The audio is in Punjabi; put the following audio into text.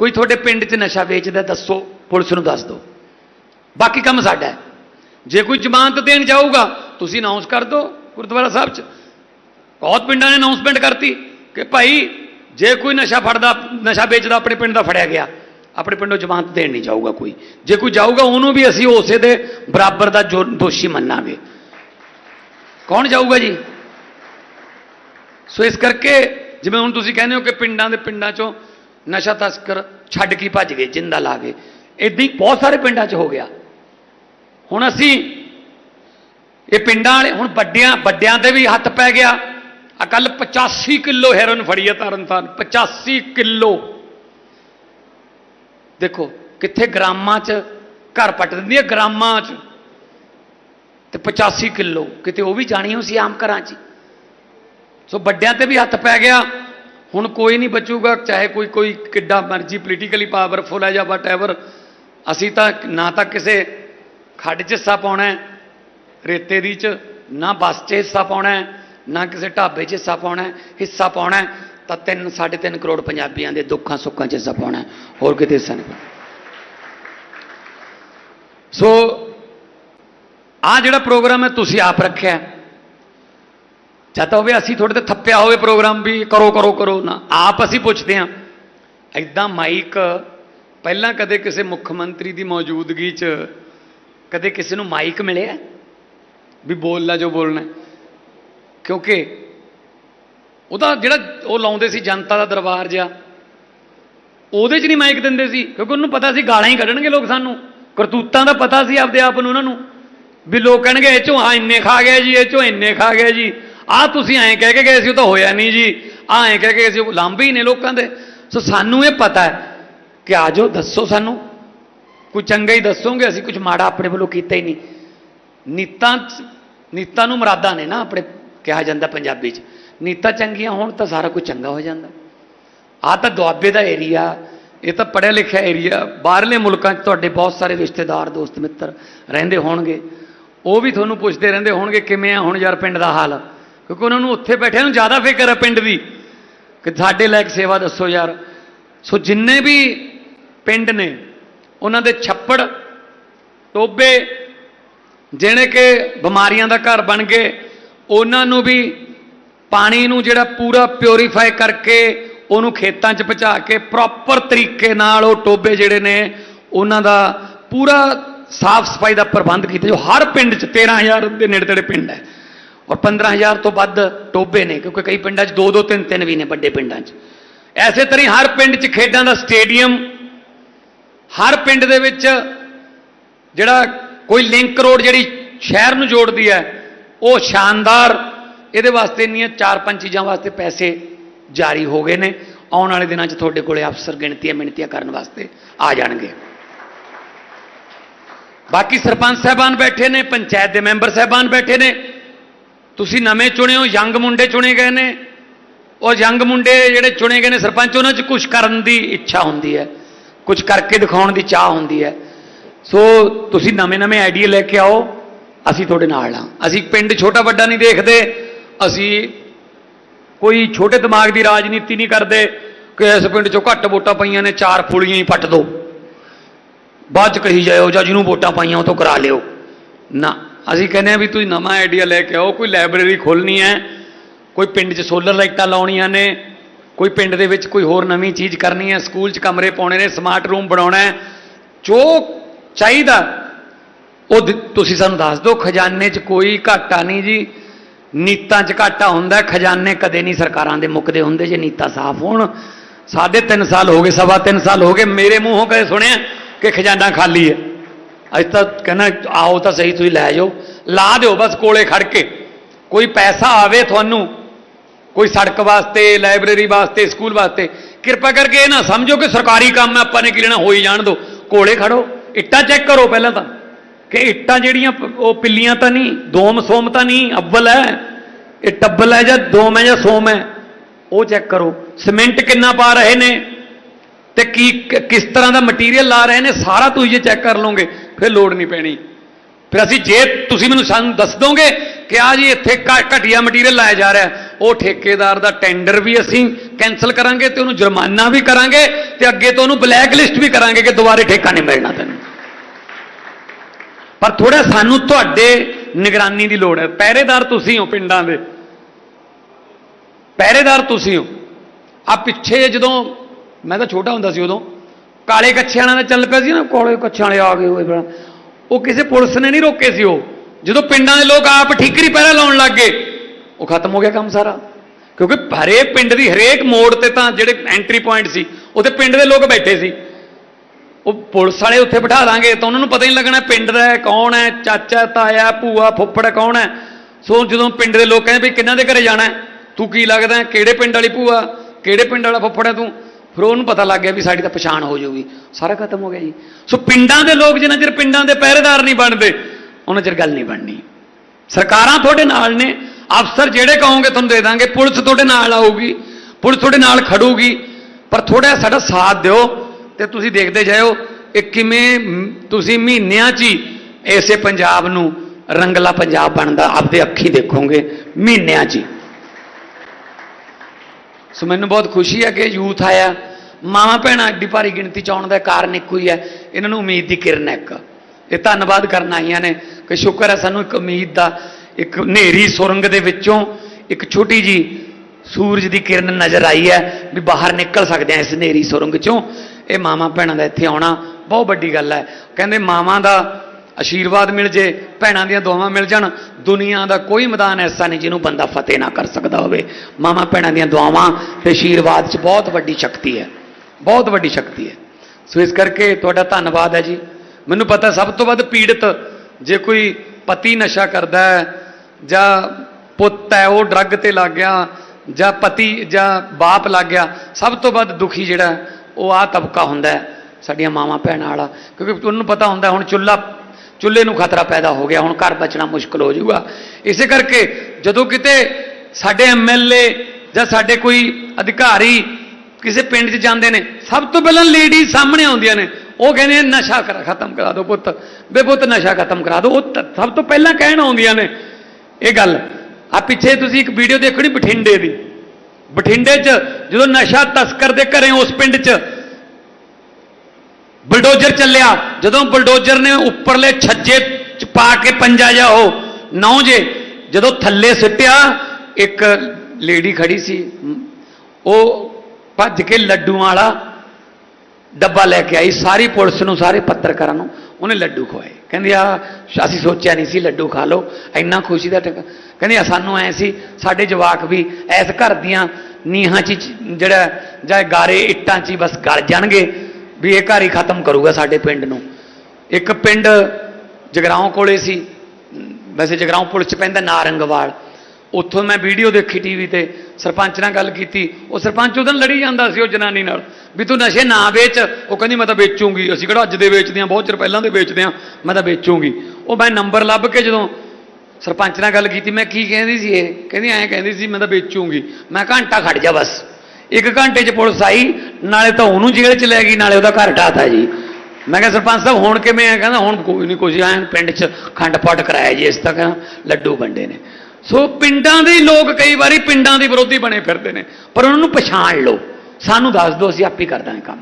ਕੋਈ ਤੁਹਾਡੇ ਪਿੰਡ 'ਚ ਨਸ਼ਾ ਵੇਚਦਾ, ਦੱਸੋ, ਪੁਲਿਸ ਨੂੰ ਦੱਸ ਦਿਓ। ਬਾਕੀ ਕੰਮ ਸਾਡਾ ਜੇ ਕੋਈ ਜ਼ਮਾਨਤ ਦੇਣ ਜਾਊਗਾ, ਤੁਸੀਂ ਅਨਾਉਂਸ ਕਰ ਦਿਓ ਗੁਰਦੁਆਰਾ ਸਾਹਿਬ 'ਚ। ਬਹੁਤ ਪਿੰਡਾਂ ਨੇ ਅਨਾਉਂਸਮੈਂਟ ਕਰਤੀ ਕਿ ਭਾਈ, ਜੇ ਕੋਈ ਨਸ਼ਾ ਫੜਦਾ, ਨਸ਼ਾ ਵੇਚਦਾ, ਆਪਣੇ ਪਿੰਡ ਦਾ ਫੜਿਆ ਗਿਆ, ਆਪਣੇ ਪਿੰਡੋਂ ਜ਼ਮਾਨਤ ਦੇਣ ਨਹੀਂ ਜਾਊਗਾ ਕੋਈ। ਜੇ ਕੋਈ ਜਾਊਗਾ, ਉਹਨੂੰ ਵੀ ਅਸੀਂ ਉਸੇ ਦੇ ਬਰਾਬਰ ਦਾ ਜੋ- ਦੋਸ਼ੀ ਮੰਨਾਂਗੇ। ਕੌਣ ਜਾਊਗਾ ਜੀ? ਸੋ ਇਸ ਕਰਕੇ, ਜਿਵੇਂ ਹੁਣ ਤੁਸੀਂ ਕਹਿੰਦੇ ਹੋ ਕਿ ਪਿੰਡਾਂ ਦੇ ਪਿੰਡਾਂ ਚੋਂ ਨਸ਼ਾ ਤਸਕਰ ਛੱਡ ਕੇ ਭੱਜ ਗਏ, ਜਿੰਦਾ ਲਾ ਗਏ। ਇਦਾਂ ਹੀ ਬਹੁਤ ਸਾਰੇ ਪਿੰਡਾਂ 'ਚ ਹੋ ਗਿਆ। ਹੁਣ ਅਸੀਂ ਇਹ ਪਿੰਡਾਂ ਵਾਲੇ ਹੁਣ ਵੱਡਿਆਂ ਵੱਡਿਆਂ ਤੇ ਵੀ ਹੱਥ ਪੈ ਗਿਆ। ਆ ਕੱਲ 85 ਕਿਲੋ ਹੈਰੋਇਨ ਫੜੀ ਹੈ ਤਰਨਤਾਰਨ 85 ਕਿਲੋ। ਦੇਖੋ, ਕਿੱਥੇ ਗ੍ਰਾਮਾਂ 'ਚ ਘਰ ਪੱਟ ਦਿੰਦੀ ਹੈ ਗ੍ਰਾਮਾਂ 'ਚ। ਤੇ 85 ਕਿਲੋ। ਕਿਤੇ ਉਹ ਵੀ ਜਾਣੀ ਹੋ ਸੀ ਆਮ ਘਰਾਂ 'ਚ ਸੋ ਵੱਡਿਆਂ ਤੇ ਵੀ ਹੱਥ ਪੈ ਗਿਆ। ਹੁਣ ਕੋਈ ਨਹੀਂ ਬਚੂਗਾ, ਚਾਹੇ ਕੋਈ ਕੋਈ ਕਿੱਡਾ ਮਰਜ਼ੀ ਪੋਲੀਟੀਕਲੀ ਪਾਵਰਫੁਲ ਹੈ ਜਾਂ ਵਟਐਵਰ ਅਸੀਂ ਤਾਂ ਨਾ ਤਾਂ ਕਿਸੇ ਖੱਡ 'ਚ ਹਿੱਸਾ ਪਾਉਣਾ ਰੇਤੇ ਦੀ 'ਚ, ਨਾ ਬੱਸ 'ਚ ਹਿੱਸਾ ਪਾਉਣਾ ਨਾ ਕਿਸੇ ਢਾਬੇ 'ਚ ਹਿੱਸਾ ਪਾਉਣਾ ਹਿੱਸਾ ਪਾਉਣਾ ਹੈ, ਤਾਂ 3 3.5 ਕਰੋੜ ਪੰਜਾਬੀਆਂ ਦੇ ਦੁੱਖਾਂ ਸੁੱਖਾਂ 'ਚ ਹਿੱਸਾ ਪਾਉਣਾ ਹੋਰ ਕਿਤੇ ਹਿੱਸਾ ਨਹੀਂ ਸੋ ਆ ਜਿਹੜਾ ਪ੍ਰੋਗਰਾਮ ਹੈ, ਤੁਸੀਂ ਆਪ ਰੱਖਿਆ ਹੈ। ਜਾਂ ਤਾਂ ਹੋਵੇ ਅਸੀਂ ਤੁਹਾਡੇ ਤੇ ਥੱਪਿਆ ਹੋਵੇ ਪ੍ਰੋਗਰਾਮ ਵੀ, ਕਰੋ ਕਰੋ ਕਰੋ, ਨਾ। ਆਪ ਅਸੀਂ ਪੁੱਛਦੇ ਹਾਂ। ਐਦਾਂ ਮਾਈਕ ਪਹਿਲਾਂ ਕਦੇ ਕਿਸੇ ਮੁੱਖ ਮੰਤਰੀ ਦੀ ਮੌਜੂਦਗੀ 'ਚ ਕਦੇ ਕਿਸੇ ਨੂੰ ਮਾਈਕ ਮਿਲਿਆ? ਵੀ ਬੋਲ ਲੈ ਜੋ ਬੋਲਣਾ। ਹੈ। ਕਿਉਂਕਿ ਉਹਦਾ ਜਿਹੜਾ ਉਹ ਲਾਉਂਦੇ ਸੀ ਜਨਤਾ ਦਾ ਦਰਬਾਰ ਜਿਹਾ, ਉਹਦੇ 'ਚ ਨਹੀਂ ਮਾਈਕ ਦਿੰਦੇ ਸੀ। ਕਿਉਂਕਿ ਉਹਨੂੰ ਪਤਾ ਸੀ ਗਾਲਾਂ ਹੀ ਕੱਢਣਗੇ ਲੋਕ ਸਾਨੂੰ। ਕਰਤੂਤਾਂ ਦਾ ਪਤਾ ਸੀ ਆਪਦੇ ਆਪ ਨੂੰ ਉਹਨਾਂ ਨੂੰ। ਵੀ ਲੋਕ ਕਹਿਣਗੇ, ਇਹ ਚੋਂ ਆ, ਇੰਨੇ ਖਾ ਗਿਆ ਜੀ, ਇਹ ਚੋਂ ਇੰਨੇ ਖਾ ਗਿਆ ਜੀ। ਆ ਤੁਸੀਂ ਐਂ ਕਹਿ ਕੇ ਗਏ ਸੀ, ਉਹ ਤਾਂ ਹੋਇਆ ਨਹੀਂ ਜੀ। ਆ ਐਂ ਕਹਿ ਕੇ ਗਏ ਸੀ, ਉਹ ਲਾਂਭੇ ਹੀ ਨੇ ਲੋਕਾਂ ਦੇ। ਸੋ ਸਾਨੂੰ ਇਹ ਪਤਾ ਹੈ ਕਿ ਆਜੋ ਦੱਸੋ ਸਾਨੂੰ। ਕੋਈ ਚੰਗਾ ਹੀ ਦੱਸੋਗੇ, ਅਸੀਂ ਕੁਝ ਮਾੜਾ ਆਪਣੇ ਵੱਲੋਂ ਕੀਤਾ ਹੀ ਨਹੀਂ। ਨੀਤਾਂ 'ਚ- ਨੀਤਾਂ ਨੂੰ ਮਰਾਦਾਂ ਨੇ ਨਾ ਆਪਣੇ, ਕਿਹਾ ਜਾਂਦਾ ਪੰਜਾਬੀ 'ਚ। ਨੀਤਾਂ ਚੰਗੀਆਂ ਹੋਣ ਤਾਂ ਸਾਰਾ ਕੁਝ ਚੰਗਾ ਹੋ ਜਾਂਦਾ। ਆ ਤਾਂ ਦੁਆਬੇ ਦਾ ਏਰੀਆ, ਇਹ ਤਾਂ ਪੜ੍ਹਿਆ ਲਿਖਿਆ ਏਰੀਆ। ਬਾਹਰਲੇ ਮੁਲਕਾਂ 'ਚ ਤੁਹਾਡੇ ਬਹੁਤ ਸਾਰੇ ਰਿਸ਼ਤੇਦਾਰ, ਦੋਸਤ, ਮਿੱਤਰ ਰਹਿੰਦੇ ਹੋਣਗੇ। ਉਹ ਵੀ ਤੁਹਾਨੂੰ ਪੁੱਛਦੇ ਰਹਿੰਦੇ ਹੋਣਗੇ, ਕਿਵੇਂ ਆ ਹੁਣ ਯਾਰ ਪਿੰਡ ਦਾ ਹਾਲ? ਕਿਉਂਕਿ ਉਹਨਾਂ ਨੂੰ ਉੱਥੇ ਬੈਠਿਆਂ ਨੂੰ ਜ਼ਿਆਦਾ ਫਿਕਰ ਹੈ ਪਿੰਡ ਦੀ ਕਿ ਸਾਡੇ ਲਾਇਕ ਸੇਵਾ ਦੱਸੋ ਯਾਰ। ਸੋ ਜਿੰਨੇ ਵੀ ਪਿੰਡ ਨੇ, ਉਹਨਾਂ ਦੇ ਛੱਪੜ, ਟੋਬੇ, ਜਿਹੜੇ ਕਿ ਬਿਮਾਰੀਆਂ ਦਾ ਘਰ ਬਣ ਗਏ, ਉਹਨਾਂ ਨੂੰ ਵੀ ਪਾਣੀ ਨੂੰ ਜਿਹੜਾ ਪੂਰਾ ਪਿਉਰੀਫਾਈ ਕਰਕੇ ਉਹਨੂੰ ਖੇਤਾਂ 'ਚ ਪਹੁੰਚਾ ਕੇ ਪ੍ਰੋਪਰ ਤਰੀਕੇ ਨਾਲ ਉਹ ਟੋਬੇ ਜਿਹੜੇ ਨੇ, ਉਹਨਾਂ ਦਾ ਪੂਰਾ ਸਾਫ਼ ਸਫ਼ਾਈ ਦਾ ਪ੍ਰਬੰਧ ਕੀਤਾ, ਜੋ ਹਰ ਪਿੰਡ 'ਚ 13000 ਦੇ ਨੇੜੇ ਤੇੜੇ ਪਿੰਡ ਹੈ। ਔਰ 15000 ਤੋਂ ਵੱਧ ਟੋਬੇ ਨੇ, ਕਿਉਂਕਿ ਕਈ ਪਿੰਡਾਂ 'ਚ ਦੋ ਦੋ ਤਿੰਨ ਤਿੰਨ ਵੀ ਨੇ ਵੱਡੇ ਪਿੰਡਾਂ 'ਚ। ਐਸੇ ਤਰ੍ਹਾਂ ਹੀ ਹਰ ਪਿੰਡ 'ਚ ਖੇਡਾਂ ਦਾ ਸਟੇਡੀਅਮ, ਹਰ ਪਿੰਡ ਦੇ ਵਿੱਚ ਜਿਹੜਾ ਕੋਈ ਲਿੰਕ ਰੋਡ ਜਿਹੜੀ ਸ਼ਹਿਰ ਨੂੰ ਜੋੜਦੀ ਹੈ, ਉਹ ਸ਼ਾਨਦਾਰ, ਇਹਦੇ ਵਾਸਤੇ ਇੰਨੀਆਂ ਚਾਰ ਪੰਜ ਚੀਜ਼ਾਂ ਵਾਸਤੇ ਪੈਸੇ ਜਾਰੀ ਹੋ ਗਏ ਨੇ। ਆਉਣ ਵਾਲੇ ਦਿਨਾਂ 'ਚ ਤੁਹਾਡੇ ਕੋਲੇ ਅਫਸਰ ਗਿਣਤੀਆਂ, ਮਿਣਤੀਆਂ ਕਰਨ ਵਾਸਤੇ ਆ ਜਾਣਗੇ। ਬਾਕੀ ਸਰਪੰਚ ਸਾਹਿਬਾਨ ਬੈਠੇ ਨੇ, ਪੰਚਾਇਤ ਦੇ ਮੈਂਬਰ ਸਾਹਿਬਾਨ ਬੈਠੇ ਨੇ ਤੁਸੀਂ ਨਵੇਂ ਚੁਣੇ ਹੋ, ਯੰਗ ਮੁੰਡੇ ਚੁਣੇ ਗਏ ਨੇ। ਔਰ ਯੰਗ ਮੁੰਡੇ ਜਿਹੜੇ ਚੁਣੇ ਗਏ ਨੇ ਸਰਪੰਚ, ਉਹਨਾਂ 'ਚ ਕੁਝ ਕਰਨ ਦੀ ਇੱਛਾ ਹੁੰਦੀ ਹੈ। ਕੁਝ ਕਰਕੇ ਦਿਖਾਉਣ ਦੀ ਚਾਹ ਹੁੰਦੀ ਹੈ। ਸੋ ਤੁਸੀਂ ਨਵੇਂ-ਨਵੇਂ ਆਈਡੀਆ ਲੈ ਕੇ ਆਓ, ਅਸੀਂ ਤੁਹਾਡੇ ਨਾਲ ਹਾਂ। ਅਸੀਂ ਪਿੰਡ ਛੋਟਾ ਵੱਡਾ ਨਹੀਂ ਦੇਖਦੇ, ਅਸੀਂ ਕੋਈ ਛੋਟੇ ਦਿਮਾਗ ਦੀ ਰਾਜਨੀਤੀ ਨਹੀਂ ਕਰਦੇ ਕਿ ਇਸ ਪਿੰਡ 'ਚੋਂ ਘੱਟ ਵੋਟਾਂ ਪਈਆਂ ਨੇ, ਚਾਰ ਫੁਲੀਆਂ ਹੀ ਪੱਟ ਦਿਓ ਬਾਅਦ 'ਚ ਕਹੀ ਜਾਇਓ, ਜਾਂ ਜਿਹਨੂੰ ਵੋਟਾਂ ਪਾਈਆਂ, ਉਹ ਤੋਂ ਕਰਾ ਲਿਓ। ਨਾ। ਅਸੀਂ ਕਹਿੰਦੇ ਆ ਵੀ ਤੁਸੀਂ ਨਵਾਂ ਆਈਡੀਆ ਲੈ ਕੇ ਆਓ, ਕੋਈ ਲਾਇਬ੍ਰੇਰੀ ਖੋਲਣੀ ਹੈ, ਕੋਈ ਪਿੰਡ 'ਚ ਸੋਲਰ ਲਾਈਟਾਂ ਲਾਉਣੀਆਂ ਨੇ, ਕੋਈ ਪਿੰਡ ਦੇ ਵਿੱਚ ਕੋਈ ਹੋਰ ਨਵੀਂ ਚੀਜ਼ ਕਰਨੀ ਹੈ, ਸਕੂਲ 'ਚ ਕਮਰੇ ਪਾਉਣੇ ਨੇ ਸਮਾਰਟ ਰੂਮ ਬਣਾਉਣਾ ਹੈ, ਜੋ ਚਾਹੀਦਾ, ਉਹ ਦ- ਤੁਸੀਂ ਸਾਨੂੰ ਦੱਸ ਦਿਓ, ਖਜ਼ਾਨੇ 'ਚ ਕੋਈ ਘਾਟਾ ਨਹੀਂ ਜੀ, ਨੀਤਾਂ 'ਚ ਘਾਟਾ ਹੁੰਦਾ ਖਜ਼ਾਨੇ ਕਦੇ ਨਹੀਂ ਸਰਕਾਰਾਂ ਦੇ ਮੁੱਕਦੇ ਹੁੰਦੇ, ਜੇ ਨੀਤਾਂ ਸਾਫ਼ ਹੋਣ। ਸਾਢੇ ਤਿੰਨ ਸਾਲ ਹੋ ਗਏ, ਸਵਾ ਤਿੰਨ ਸਾਲ ਹੋ ਗਏ, ਮੇਰੇ ਮੂੰਹੋਂ ਕਦੇ ਸੁਣਿਆ ਕਿ ਖਜ਼ਾਨਾ ਖਾਲੀ ਹੈ। ਅੱਜ ਤਾਂ ਕਹਿੰਦਾ, ਆਓ ਤਾਂ ਸਹੀ, ਤੁਸੀਂ ਲੈ ਜਾਓ। ਲਾ ਦਿਓ ਬਸ ਕੋਲੇ ਖੜ ਕੇ। ਕੋਈ ਪੈਸਾ ਆਵੇ ਤੁਹਾਨੂੰ, ਕੋਈ ਸੜਕ ਵਾਸਤੇ, ਲਾਇਬ੍ਰੇਰੀ ਵਾਸਤੇ, ਸਕੂਲ ਵਾਸਤੇ, ਕਿਰਪਾ ਕਰਕੇ ਇਹ ਨਾ ਸਮਝੋ ਕਿ ਸਰਕਾਰੀ ਕੰਮ ਹੈ ਆਪਾਂ ਨੇ ਕੀ ਲੈਣਾ, ਹੋਈ ਜਾਣ ਦਿਓ ਕੋਲੇ ਖੜੋ, ਇੱਟਾਂ ਚੈੱਕ ਕਰੋ ਪਹਿਲਾਂ ਤਾਂ, ਕਿ ਇੱਟਾਂ ਜਿਹੜੀਆਂ ਉਹ ਪਿੱਲੀਆਂ ਤਾਂ ਨਹੀਂ, ਦੋਮ ਸੋਮ ਤਾਂ ਨਹੀਂ, ਅੱਵਲ ਹੈ। ਇਹ ਟੱਬਲ ਹੈ ਜਾਂ ਦੋਮ ਹੈ ਜਾਂ ਸੋਮ ਹੈ, ਉਹ ਚੈੱਕ ਕਰੋ। ਸੀਮੈਂਟ ਕਿੰਨਾ ਪਾ ਰਹੇ ਨੇ ਤੇ ਕੀ, ਕਿਸ ਤਰ੍ਹਾਂ ਦਾ ਮਟੀਰੀਅਲ ਲਾ ਰਹੇ ਨੇ, ਸਾਰਾ ਤੁਸੀਂ ਜੇ ਚੈੱਕ ਕਰ ਲਓਗੇ। ਫਿਰ ਲੋੜ ਨਹੀਂ ਪੈਣੀ। ਫਿਰ ਅਸੀਂ ਜੇ ਤੁਸੀਂ ਮੈਨੂੰ ਸਾਨੂੰ ਦੱਸ ਦੋਗੇ ਕਿ ਆ ਜੀ ਇੱਥੇ ਘ- ਘਟੀਆ ਮਟੀਰੀਅਲ ਲਾਇਆ ਜਾ ਰਿਹਾ ਉਹ ਠੇਕੇਦਾਰ ਦਾ ਟੈਂਡਰ ਵੀ ਅਸੀਂ ਕੈਨਸਲ ਕਰਾਂਗੇ ਤੇ ਉਹਨੂੰ ਜੁਰਮਾਨਾ ਵੀ ਕਰਾਂਗੇ ਤੇ ਅੱਗੇ ਤੋਂ ਉਹਨੂੰ ਬਲੈਕ ਲਿਸਟ ਵੀ ਕਰਾਂਗੇ ਕਿ ਦੁਬਾਰੇ ਠੇਕਾ ਨਹੀਂ ਮਿਲਣਾ ਤੈਨੂੰ। ਪਰ ਥੋੜਾ ਸਾਨੂੰ ਤੁਹਾਡੇ ਨਿਗਰਾਨੀ ਦੀ ਲੋੜ ਹੈ। ਪਹਿਰੇਦਾਰ ਤੁਸੀਂ ਹੋ ਪਿੰਡਾਂ ਦੇ। ਪਹਿਰੇਦਾਰ ਤੁਸੀਂ ਹੋ। ਆ ਪਿੱਛੇ ਜਦੋਂ, ਮੈਂ ਤਾਂ ਛੋਟਾ ਹੁੰਦਾ ਸੀ ਉਦੋਂ ਕਾਲੇ ਕੱਛਿਆਂ ਵਾਲਿਆਂ ਦਾ ਚੱਲ ਪਿਆ ਸੀ ਨਾ, ਕਾਲੇ ਕੱਛਿਆਂ ਵਾਲੇ ਆ ਗਏ ਹੋਏ ਬੜਾ ਉਹ ਕਿਸੇ ਪੁਲਿਸ ਨੇ ਨਹੀਂ ਰੋਕੇ ਸੀ ਉਹ। ਜਦੋਂ ਪਿੰਡਾਂ ਦੇ ਲੋਕ ਆਪ ਠੀਕਰੀ ਪਹਿਰਾ ਲਾਉਣ ਲੱਗ ਗਏ, ਉਹ ਖਤਮ ਹੋ ਗਿਆ ਕੰਮ ਸਾਰਾ। ਕਿਉਂਕਿ ਹਰੇਕ ਪਿੰਡ ਦੀ ਹਰੇਕ ਮੋੜ ਤੇ ਤਾਂ ਜਿਹੜੇ ਐਂਟਰੀ ਪੁਆਇੰਟ ਸੀ ਉੱਥੇ ਪਿੰਡ ਦੇ ਲੋਕ ਬੈਠੇ ਸੀ। ਉਹ ਪੁਲਿਸ ਵਾਲੇ ਉੱਥੇ ਬਿਠਾ ਦਾਂਗੇ, ਤਾਂ ਉਹਨਾਂ ਨੂੰ ਪਤਾ ਹੀ ਨਹੀਂ ਲੱਗਣਾ ਪਿੰਡ ਦਾ ਕੌਣ ਹੈ, ਚਾਚਾ, ਤਾਇਆ, ਭੂਆ, ਫੁੱਫੜ ਕੌਣ ਹੈ। ਸੋ ਜਦੋਂ ਪਿੰਡ ਦੇ ਲੋਕ ਕਹਿੰਦੇ ਵੀ ਕਿੰਨਾਂ ਦੇ ਘਰੇ ਜਾਣਾ ਤੂੰ ਕੀ ਲੱਗਦਾ ਕਿਹੜੇ ਪਿੰਡ ਵਾਲੀ ਭੂਆ? ਕਿਹੜੇ ਪਿੰਡ ਵਾਲਾ ਫੁੱਫੜ ਹੈ ਤੂੰ? ਫਿਰ ਉਹਨੂੰ ਪਤਾ ਲੱਗ ਗਿਆ ਵੀ ਸਾਡੀ ਤਾਂ ਪਛਾਣ ਹੋ ਜਾਊਗੀ ਸਾਰਾ ਖਤਮ ਹੋ ਗਿਆ ਜੀ। ਸੋ ਪਿੰਡਾਂ ਦੇ ਲੋਕ ਜਿੰਨਾ ਚਿਰ ਪਿੰਡਾਂ ਦੇ ਪਹਿਰੇਦਾਰ ਨਹੀਂ ਬਣਦੇ, ਉਹਨਾਂ ਚਿਰ ਗੱਲ ਨਹੀਂ ਬਣਨੀ। ਸਰਕਾਰਾਂ ਤੁਹਾਡੇ ਨਾਲ ਨੇ। ਅਫਸਰ ਜਿਹੜੇ ਕਹੋਗੇ, ਤੁਹਾਨੂੰ ਦੇ ਦਾਂਗੇ। ਪੁਲਿਸ ਤੁਹਾਡੇ ਨਾਲ ਆਊਗੀ, ਪੁਲਿਸ ਤੁਹਾਡੇ ਨਾਲ ਖੜੂਗੀ। ਪਰ ਥੋੜਾ ਸਾਡਾ ਸਾਥ ਦਿਓ ਤੇ ਤੁਸੀਂ ਦੇਖਦੇ ਜਾਇਓ ਇਹ ਕਿਵੇਂ ਤੁਸੀਂ ਮਹੀਨਿਆਂ 'ਚ ਹੀ ਐਸੇ ਪੰਜਾਬ ਨੂੰ ਰੰਗਲਾ ਪੰਜਾਬ ਬਣਦਾ। ਆਪਦੇ ਅੱਖੀ ਦੇਖੋਗੇ, ਮਹੀਨਿਆਂ 'ਚ ਹੀ। ਸੋ ਮੈਨੂੰ ਬਹੁਤ ਖੁਸ਼ੀ ਹੈ ਕਿ ਯੂਥ ਆਇਆ। ਮਾਵਾਂ ਭੈਣਾਂ ਐਡੀ ਭਾਰੀ ਗਿਣਤੀ ਚ ਆਉਣ ਦਾ ਕਾਰਨ ਇੱਕੋ ਹੀ ਹੈ, ਇਹਨਾਂ ਨੂੰ ਉਮੀਦ ਦੀ ਕਿਰਨ ਹੈ ਇੱਕ। ਇਹ ਧੰਨਵਾਦ ਕਰਨ ਆਈਆਂ ਨੇ ਕਿ ਸ਼ੁਕਰ ਹੈ ਸਾਨੂੰ ਇੱਕ ਉਮੀਦ ਦਾ, ਇੱਕ ਹਨੇਰੀ ਸੁਰੰਗ ਦੇ ਵਿੱਚੋਂ ਇੱਕ ਛੋਟੀ ਜੀ ਸੂਰਜ ਦੀ ਕਿਰਨ ਨਜ਼ਰ ਆਈ ਹੈ ਵੀ ਬਾਹਰ ਨਿਕਲ ਸਕਦੇ ਆ ਇਸ ਹਨੇਰੀ ਸੁਰੰਗ ਚੋਂ। ਇਹ ਮਾਵਾਂ ਭੈਣਾਂ ਦਾ ਇੱਥੇ ਆਉਣਾ ਬਹੁਤ ਵੱਡੀ ਗੱਲ ਹੈ। ਕਹਿੰਦੇ ਮਾਵਾਂ ਦਾ ਆਸ਼ੀਰਵਾਦ ਮਿਲ ਜੇ, ਭੈਣਾਂ ਦੀਆਂ ਦੁਆਵਾਂ ਮਿਲ ਜਾਣ, ਦੁਨੀਆ ਦਾ ਕੋਈ ਮੈਦਾਨ ਐਸਾ ਨਹੀਂ ਜਿਹਨੂੰ ਬੰਦਾ ਫਤਿਹ ਨਾ ਕਰ ਸਕਦਾ ਹੋਵੇ। ਮਾਵਾਂ ਭੈਣਾਂ ਦੀਆਂ ਦੁਆਵਾਂ ਤੇ ਆਸ਼ੀਰਵਾਦ 'ਚ ਬਹੁਤ ਵੱਡੀ ਸ਼ਕਤੀ ਹੈ। ਬਹੁਤ ਵੱਡੀ ਸ਼ਕਤੀ ਹੈ। ਸੋ ਇਸ ਕਰਕੇ ਤੁਹਾਡਾ ਧੰਨਵਾਦ ਹੈ ਜੀ। ਮੈਨੂੰ ਪਤਾ ਸਭ ਤੋਂ ਵੱਧ ਪੀੜਤ ਜੇ ਕੋਈ ਪਤੀ ਨਸ਼ਾ ਕਰਦਾ ਹੈ, ਜਾਂ ਪੁੱਤ ਹੈ, ਉਹ ਡਰੱਗ ਤੇ ਲੱਗ ਗਿਆ, ਜਾਂ ਪਤੀ, ਜਾਂ ਬਾਪ ਲੱਗ ਗਿਆ, ਸਭ ਤੋਂ ਵੱਧ ਦੁਖੀ ਜਿਹੜਾ ਉਹ ਆ ਤਬਕਾ ਹੁੰਦਾ ਹੈ, ਸਾਡੀਆਂ ਮਾਵਾਂ ਭੈਣਾਂ ਵਾਲਾ। ਕਿਉਂਕਿ ਉਹਨੂੰ ਪਤਾ ਹੁੰਦਾ ਹੁਣ ਚੁੱਲ੍ਹਾ, ਚੁੱਲ੍ਹੇ ਨੂੰ ਖਤਰਾ ਪੈਦਾ ਹੋ ਗਿਆ, ਹੁਣ ਘਰ ਬਚਣਾ ਮੁਸ਼ਕਲ ਹੋ ਜਾਊਗਾ। ਇਸੇ ਕਰਕੇ ਜਦੋਂ ਕਿਤੇ ਸਾਡੇ ਐਮਐਲਏ ਜਾਂ ਸਾਡੇ ਕੋਈ ਅਧਿਕਾਰੀ ਕਿਸੇ ਪਿੰਡ 'ਚ ਜਾਂਦੇ ਨੇ, ਸਭ ਤੋਂ ਪਹਿਲਾਂ ਲੇਡੀ ਸਾਹਮਣੇ ਆਉਂਦੀਆਂ ਨੇ। ਉਹ ਕਹਿੰਦੇ ਨਸ਼ਾ ਕਰ, ਖਤਮ ਕਰਾ ਦਿਓ ਪੁੱਤ। ਬੇ ਪੁੱਤ, ਨਸ਼ਾ ਖਤਮ ਕਰਾ ਦਿਓ ਉਹ ਸਭ ਤੋਂ ਪਹਿਲਾਂ ਕਹਿਣ ਆਉਂਦੀਆਂ ਨੇ, ਇਹ ਗੱਲ। ਆ ਪਿੱਛੇ ਤੁਸੀਂ ਇੱਕ ਵੀਡੀਓ ਦੇਖਣੀ ਬਠਿੰਡੇ ਦੀ। ਬਠਿੰਡੇ 'ਚ ਜਦੋਂ ਨਸ਼ਾ ਤਸਕਰ ਦੇ ਘਰੇ ਉਸ ਪਿੰਡ 'ਚ ਬਲਡੋਜ਼ਰ ਚੱਲਿਆ, ਜਦੋਂ ਬਲਡੋਜ਼ਰ ਨੇ ਉੱਪਰਲੇ ਛੱਜੇ ਚ ਪਾ ਕੇ ਪੰਜਾ ਜਾ ਉਹ, ਨੌ ਜੇ, ਜਦੋਂ ਥੱਲੇ ਸਿੱਟਿਆ, ਇੱਕ ਲੇਡੀ ਖੜੀ ਸੀ। ਉਹ ਭੱਜ ਕੇ ਲੱਡੂਆਂ ਵਾਲਾ ਡੱਬਾ ਲੈ ਕੇ ਆਈ, ਸਾਰੀ ਪੁਲਿਸ ਨੂੰ, ਸਾਰੇ ਪੱਤਰਕਾਰਾਂ ਨੂੰ, ਉਹਨੇ ਲੱਡੂ ਖਵਾਏ। ਕਹਿੰਦੀ ਆ ਅਸੀਂ ਸੋਚਿਆ ਨਹੀਂ ਸੀ ਲੱਡੂ ਖਾ ਲਓ, ਇੰਨਾ ਖੁਸ਼ੀ ਦਾ ਟਿਕਾ ਕਹਿੰਦੀ ਆ ਸਾਨੂੰ ਐ ਸੀ, ਸਾਡੇ ਜਵਾਕ ਵੀ ਐਸ ਘਰ ਦੀਆਂ ਨੀਹਾਂ 'ਚ ਹੀ ਜਿਹੜਾ, ਜਾਂ ਗਾਰੇ ਇੱਟਾਂ 'ਚ ਹੀ ਬਸ ਗਲ ਜਾਣਗੇ ਵੀ ਇਹ ਘਰ ਹੀ ਖਤਮ ਕਰੂਗਾ ਸਾਡੇ ਪਿੰਡ ਨੂੰ। ਇੱਕ ਪਿੰਡ ਜਗਰਾਉਂ ਕੋਲੇ ਸੀ, ਵੈਸੇ ਜਗਰਾਉਂ ਪੁਲਿਸ 'ਚ ਪੈਂਦਾ, ਨਾਰੰਗਵਾਲ। ਉੱਥੋਂ ਮੈਂ ਵੀਡੀਓ ਦੇਖੀ ਟੀਵੀ ਤੇ, ਸਰਪੰਚ ਨਾਲ ਗੱਲ ਕੀਤੀ। ਉਹ ਸਰਪੰਚ ਉਹਦਨ ਲੜੀ ਜਾਂਦਾ ਸੀ ਉਹ ਜਨਾਨੀ ਨਾਲ। ਵੀ ਤੂੰ ਨਸ਼ੇ ਨਾ ਵੇਚ। ਉਹ ਕਹਿੰਦੀ, ਮੈਂ ਤਾਂ ਵੇਚੂੰਗੀ। ਅਸੀਂ ਕਿਹੜਾ ਅੱਜ ਦੇ ਵੇਚਦੇ ਹਾਂ? ਬਹੁਤ ਚਿਰ ਪਹਿਲਾਂ ਦੇ ਵੇਚਦੇ ਹਾਂ। ਮੈਂ ਤਾਂ ਵੇਚੂੰਗੀ। ਉਹ ਮੈਂ ਨੰਬਰ ਲੱਭ ਕੇ ਜਦੋਂ ਸਰਪੰਚ ਨਾਲ ਗੱਲ ਕੀਤੀ, ਮੈਂ ਕੀ ਕਹਿੰਦੀ ਸੀ ਇਹ? ਕਹਿੰਦੀ, ਐਂ ਕਹਿੰਦੀ ਸੀ, ਮੈਂ ਤਾਂ ਵੇਚੂੰਗੀ। ਮੈਂ ਘੰਟਾ ਖੜ ਜਾ ਬਸ। ਇੱਕ ਘੰਟੇ 'ਚ ਪੁਲਿਸ ਆਈ। ਨਾਲੇ ਤਾਂ ਉਹਨੂੰ ਜੇਲ੍ਹ 'ਚ ਲੈ ਗਈ, ਨਾਲੇ ਉਹਦਾ ਘਰ ਢਾਤਾ ਜੀ। ਮੈਂ ਕਿਹਾ, ਸਰਪੰਚ ਸਾਹਿਬ, ਹੁਣ ਕਿਵੇਂ ਆ? ਕਹਿੰਦਾ, ਹੁਣ ਕੋਈ ਨਹੀਂ ਕੁਝ ਐਂ ਪਿੰਡ 'ਚ ਖੰਡ ਪਾਠ ਕਰਾਇਆ ਜੀ, ਇਸ ਤੱਕ ਲੱਡੂ ਵੰਡੇ ਨੇ। ਸੋ ਪਿੰਡਾਂ ਦੇ ਲੋਕ ਕਈ ਵਾਰੀ ਪਿੰਡਾਂ ਦੇ ਵਿਰੋਧੀ ਬਣੇ ਫਿਰਦੇ ਨੇ, ਪਰ ਉਹਨਾਂ ਨੂੰ ਪਛਾਣ ਲਓ। ਸਾਨੂੰ ਦੱਸ ਦਿਓ, ਅਸੀਂ ਆਪੇ ਕਰ ਦਾਂਗੇ ਕੰਮ।